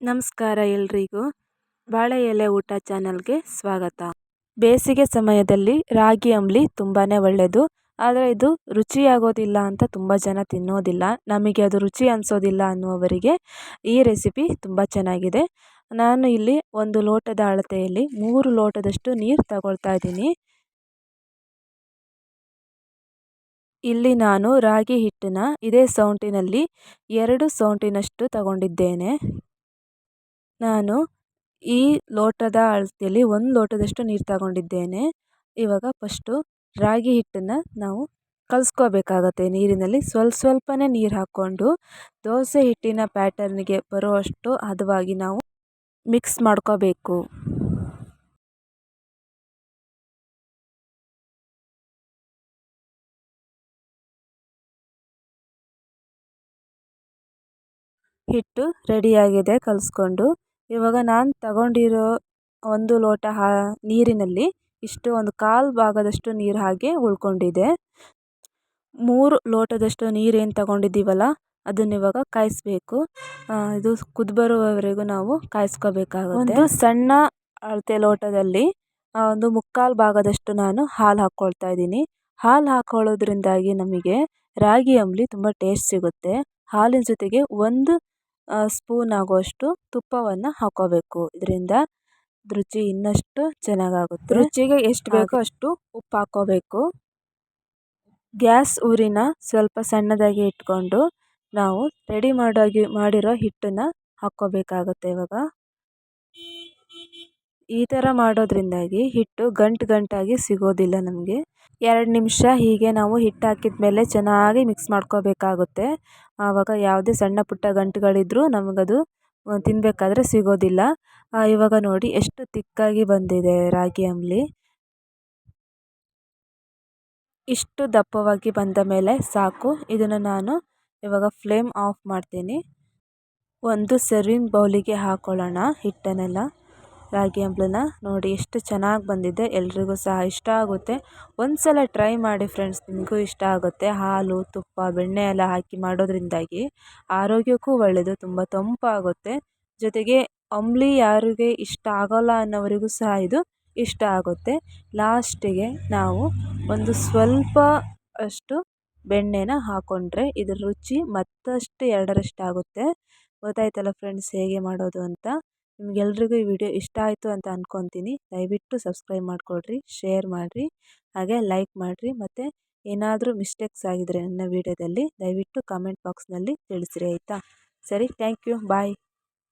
ನಮಸ್ಕಾರ ಎಲ್ರಿಗೂ. ಬಾಳೆ ಎಲೆ ಊಟ ಚಾನಲ್ಗೆ ಸ್ವಾಗತ. ಬೇಸಿಗೆ ಸಮಯದಲ್ಲಿ ರಾಗಿ ಅಂಬಲಿ ತುಂಬಾ ಒಳ್ಳೆಯದು ಆದರೆ ಇದು ರುಚಿಯಾಗೋದಿಲ್ಲ ಅಂತ ತುಂಬ ಜನ ತಿನ್ನೋದಿಲ್ಲ. ನಮಗೆ ಅದು ರುಚಿ ಅನಿಸೋದಿಲ್ಲ ಅನ್ನುವವರಿಗೆ ಈ ರೆಸಿಪಿ ತುಂಬ ಚೆನ್ನಾಗಿದೆ. ನಾನು ಇಲ್ಲಿ ಒಂದು ಲೋಟದ ಅಳತೆಯಲ್ಲಿ ಮೂರು ಲೋಟದಷ್ಟು ನೀರು ತಗೊಳ್ತಾ ಇದ್ದೀನಿ. ಇಲ್ಲಿ ನಾನು ರಾಗಿ ಹಿಟ್ಟನ್ನ ಇದೇ ಸೌಂಟಿನಲ್ಲಿ ಎರಡು ಸೌಂಟಿನಷ್ಟು ತಗೊಂಡಿದ್ದೇನೆ. ನಾನು ಈ ಲೋಟದ ಅಳತೆಯಲ್ಲಿ ಒಂದು ಲೋಟದಷ್ಟು ನೀರು ತಗೊಂಡಿದ್ದೇನೆ. ಇವಾಗ ಫಸ್ಟು ರಾಗಿ ಹಿಟ್ಟನ್ನು ನಾವು ಕಲಸ್ಕೋಬೇಕಾಗತ್ತೆ ನೀರಿನಲ್ಲಿ. ಸ್ವಲ್ಪ ಸ್ವಲ್ಪನೇ ನೀರು ಹಾಕ್ಕೊಂಡು ದೋಸೆ ಹಿಟ್ಟಿನ ಪ್ಯಾಟರ್ನಿಗೆ ಬರುವಷ್ಟು ಹದವಾಗಿ ನಾವು ಮಿಕ್ಸ್ ಮಾಡ್ಕೋಬೇಕು. ಹಿಟ್ಟು ರೆಡಿಯಾಗಿದೆ ಕಲಿಸ್ಕೊಂಡು ಇವಾಗ ನಾನು ತಗೊಂಡಿರೋ ಒಂದು ಲೋಟ ಹಾ, ನೀರಿನಲ್ಲಿ ಇಷ್ಟು ಒಂದು ಕಾಲು ಭಾಗದಷ್ಟು ನೀರು ಹಾಗೆ ಉಳ್ಕೊಂಡಿದೆ. ಮೂರು ಲೋಟದಷ್ಟು ನೀರೇನು ತಗೊಂಡಿದ್ದೀವಲ್ಲ, ಅದನ್ನು ಇವಾಗ ಕಾಯಿಸ್ಬೇಕು. ಇದು ಕುದ್ದು ಬರುವವರೆಗೂ ನಾವು ಕಾಯಿಸ್ಕೋಬೇಕಾಗುತ್ತೆ. ಒಂದು ಸಣ್ಣ ಅಳತೆ ಲೋಟದಲ್ಲಿ ಒಂದು ಮುಕ್ಕಾಲು ಭಾಗದಷ್ಟು ನಾನು ಹಾಲು ಹಾಕ್ಕೊಳ್ತಾ ಇದ್ದೀನಿ. ಹಾಲು ಹಾಕ್ಕೊಳ್ಳೋದ್ರಿಂದಾಗಿ ನಮಗೆ ರಾಗಿ ಅಂಬಲಿ ತುಂಬ ಟೇಸ್ಟ್ ಸಿಗುತ್ತೆ. ಹಾಲಿನ ಜೊತೆಗೆ ಒಂದು ಸ್ಪೂನ್ ಆಗುವಷ್ಟು ತುಪ್ಪವನ್ನು ಹಾಕ್ಕೋಬೇಕು ಇದರಿಂದ ರುಚಿ ಇನ್ನಷ್ಟು ಚೆನ್ನಾಗಾಗುತ್ತೆ. ರುಚಿಗೆ ಎಷ್ಟು ಬೇಕೋ ಅಷ್ಟು ಉಪ್ಪು ಹಾಕ್ಕೋಬೇಕು ಗ್ಯಾಸ್ ಊರಿನ ಸ್ವಲ್ಪ ಸಣ್ಣದಾಗಿ ಇಟ್ಕೊಂಡು ನಾವು ರೆಡಿ ಮಾಡೋಗಿ ಮಾಡಿರೋ ಹಿಟ್ಟನ್ನು ಹಾಕ್ಕೋಬೇಕಾಗುತ್ತೆ ಇವಾಗ. ಈ ಥರ ಮಾಡೋದ್ರಿಂದಾಗಿ ಹಿಟ್ಟು ಗಂಟು ಗಂಟಾಗಿ ಸಿಗೋದಿಲ್ಲ ನಮಗೆ. ಎರಡು ನಿಮಿಷ ಹೀಗೆ ನಾವು ಹಿಟ್ಟು ಹಾಕಿದ ಮೇಲೆ ಚೆನ್ನಾಗಿ ಮಿಕ್ಸ್ ಮಾಡ್ಕೋಬೇಕಾಗುತ್ತೆ. ಆವಾಗ ಯಾವುದೇ ಸಣ್ಣ ಪುಟ್ಟ ಗಂಟುಗಳಿದ್ರೂ ನಮಗದು ತಿನ್ನಬೇಕಾದ್ರೆ ಸಿಗೋದಿಲ್ಲ. ಇವಾಗ ನೋಡಿ ಎಷ್ಟು ತಿಕ್ಕಾಗಿ ಬಂದಿದೆ ರಾಗಿ ಅಂಬಲಿ. ಇಷ್ಟು ದಪ್ಪವಾಗಿ ಬಂದ ಮೇಲೆ ಸಾಕು. ಇದನ್ನು ನಾನು ಇವಾಗ ಫ್ಲೇಮ್ ಆಫ್ ಮಾಡ್ತೀನಿ. ಒಂದು ಸರ್ವಿಂಗ್ ಬೌಲಿಗೆ ಹಾಕ್ಕೊಳ್ಳೋಣ ಹಿಟ್ಟನ್ನೆಲ್ಲ. ರಾಗಿ ಹಂಪ್ಲನ್ನ ನೋಡಿ ಎಷ್ಟು ಚೆನ್ನಾಗಿ ಬಂದಿದೆ. ಎಲ್ರಿಗೂ ಸಹ ಇಷ್ಟ ಆಗುತ್ತೆ. ಒಂದು ಸಲ ಟ್ರೈ ಮಾಡಿ ಫ್ರೆಂಡ್ಸ್, ನಿಮಗೂ ಇಷ್ಟ ಆಗುತ್ತೆ. ಹಾಲು, ತುಪ್ಪ, ಬೆಣ್ಣೆ ಎಲ್ಲ ಹಾಕಿ ಮಾಡೋದ್ರಿಂದಾಗಿ ಆರೋಗ್ಯಕ್ಕೂ ಒಳ್ಳೆಯದು ತುಂಬ ತಂಪಾಗುತ್ತೆ. ಜೊತೆಗೆ ಅಂಬ್ಲಿ ಯಾರಿಗೆ ಇಷ್ಟ ಆಗೋಲ್ಲ ಅನ್ನೋವರಿಗೂ ಸಹ ಇದು ಇಷ್ಟ ಆಗುತ್ತೆ. ಲಾಸ್ಟಿಗೆ ನಾವು ಒಂದು ಸ್ವಲ್ಪ ಅಷ್ಟು ಬೆಣ್ಣೆನ ಹಾಕ್ಕೊಂಡ್ರೆ ಇದ್ರ ರುಚಿ ಮತ್ತಷ್ಟು ಎರಡರಷ್ಟು ಆಗುತ್ತೆ ಗೊತ್ತಾಯ್ತಲ್ಲ ಫ್ರೆಂಡ್ಸ್ ಹೇಗೆ ಮಾಡೋದು ಅಂತ? ನಿಮ್ಗೆಲ್ರಿಗೂ ಈ ವಿಡಿಯೋ ಇಷ್ಟ ಆಯಿತು ಅಂತ ಅಂದ್ಕೊತೀನಿ ದಯವಿಟ್ಟು ಸಬ್ಸ್ಕ್ರೈಬ್ ಮಾಡಿಕೊಡ್ರಿ, ಶೇರ್ ಮಾಡಿರಿ, ಹಾಗೆ ಲೈಕ್ ಮಾಡಿರಿ ಮತ್ತು ಏನಾದರೂ ಮಿಸ್ಟೇಕ್ಸ್ ಆಗಿದ್ರೆ ನನ್ನ ವಿಡಿಯೋದಲ್ಲಿ ದಯವಿಟ್ಟು ಕಾಮೆಂಟ್ ಬಾಕ್ಸ್ನಲ್ಲಿ ತಿಳಿಸ್ರಿ ಆಯಿತಾ? ಸರಿ, ಥ್ಯಾಂಕ್ ಯು, ಬಾಯ್.